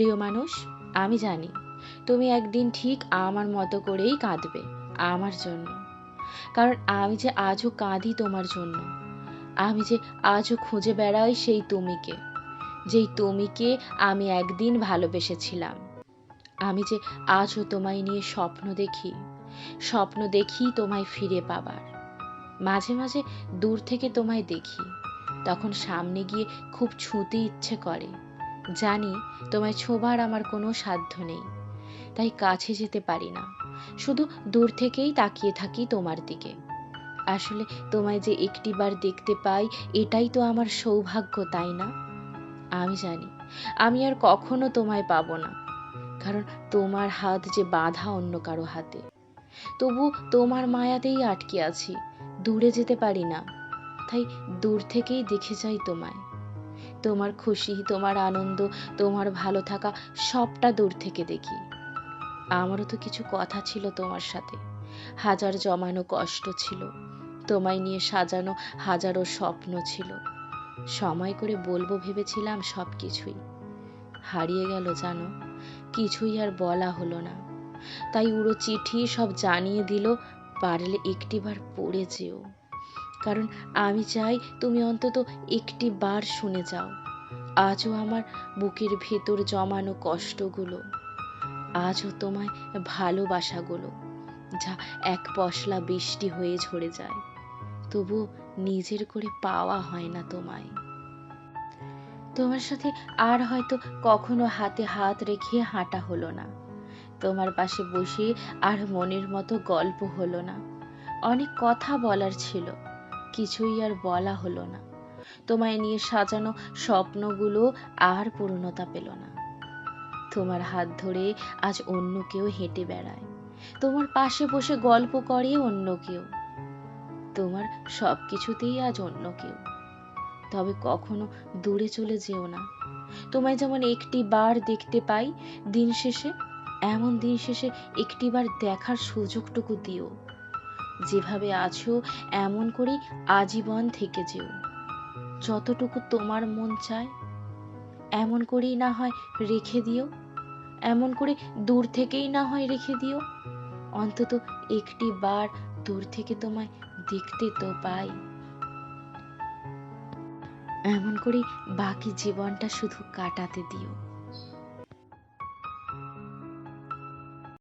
প্রিয় মানুষ, আমি জানি তুমি একদিন ঠিক আমার মতো করেই কাঁদবে আমার জন্য। কারণ আমি যে আজও কাঁদি তোমার জন্য, আমি যে আজও খুঁজে বেড়াই সেই তুমিকে, যেই তুমিকে আমি একদিন ভালোবেসেছিলাম। আমি যে আজও তোমায় নিয়ে স্বপ্ন দেখি স্বপ্ন দেখি তোমায় ফিরে পাবার। মাঝে মাঝে দূর থেকে তোমায় দেখি, তখন সামনে গিয়ে খুব ছুঁতে ইচ্ছে করে। জানি তোমায় ছোবার আমার কোনো সাধ্য নেই। তাই কাছে যেতে পারি না। শুধু দূর থেকেই তাকিয়ে থাকি তোমার দিকে। আসলে তোমায় যে একটিবার দেখতে পাই, এটাই তো আমার সৌভাগ্য, তাই না? আমি জানি, আমি আর কখনো তোমায় পাবো না। কারণ তোমার হাত যে বাধা অন্য কারও হাতে। তবু তোমার মায়াতেই আটকে আছি, দূরে যেতে পারি না। তাই দূর থেকেই দেখে যাই তোমায়। তোমার খুশি, তোমার আনন্দ, তোমার ভালো থাকা সবটা দূর থেকে দেখি। আমারও তো কিছু কথা ছিল তোমার সাথে। হাজার জমানো কষ্ট ছিল। তোমায় নিয়ে সাজানো হাজারো স্বপ্ন ছিল। সময় করে বলব ভেবেছিলাম সব কিছুই হারিয়ে গেল জানো, কিছুই আর বলা হলো না। তাই উড়ো চিঠি সব জানিয়ে দিল, পারলে একটিবার পড়ে যেও। কারণ আমি চাই তুমি অন্তত একটি বার শুনে যাও। আজও আমার বুকের ভেতর জমানো কষ্টগুলো। আজও তোমায় ভালোবাসাগুলো, যা এক পশলা বৃষ্টি হয়ে ঝরে যায়। তবু নিজের করে পাওয়া হয় না তোমায়। তোমার সাথে আর হয়তো কখনো হাতে হাত রেখে হাঁটা হলো না। তোমার পাশে বসে আর মনের মতো গল্প হলো না। অনেক কথা বলার ছিল। কিছুই আর বলা হলো না। তোমায় নিয়ে সাজানো স্বপ্নগুলো আর পূর্ণতা পেল না। তোমার হাত ধরে আজ অন্য কেউ হেঁটে বেড়ায়। তোমার পাশে বসে গল্প করে অন্য কেউ। তোমার সব কিছুতেই আজ অন্য কেউ। তবে কখনো দূরে চলে যেও না। তোমায় যেমন একটি বার দেখতে পাই, দিন শেষে, এমন দিন শেষে একটিবার দেখার সুযোগটুকু দিও। যেভাবে আছো, এমন করেই আজীবন থেকে যেও। যতটুকু তোমার মন চায়, এমন করেই না হয় রেখে দিও। এমন করে দূর থেকেই না হয় রেখে দিও। অন্তত একটি বার দূর থেকে তোমায় দেখতে তো পাই। এমন করে বাকি জীবনটা শুধু কাটাতে দিও।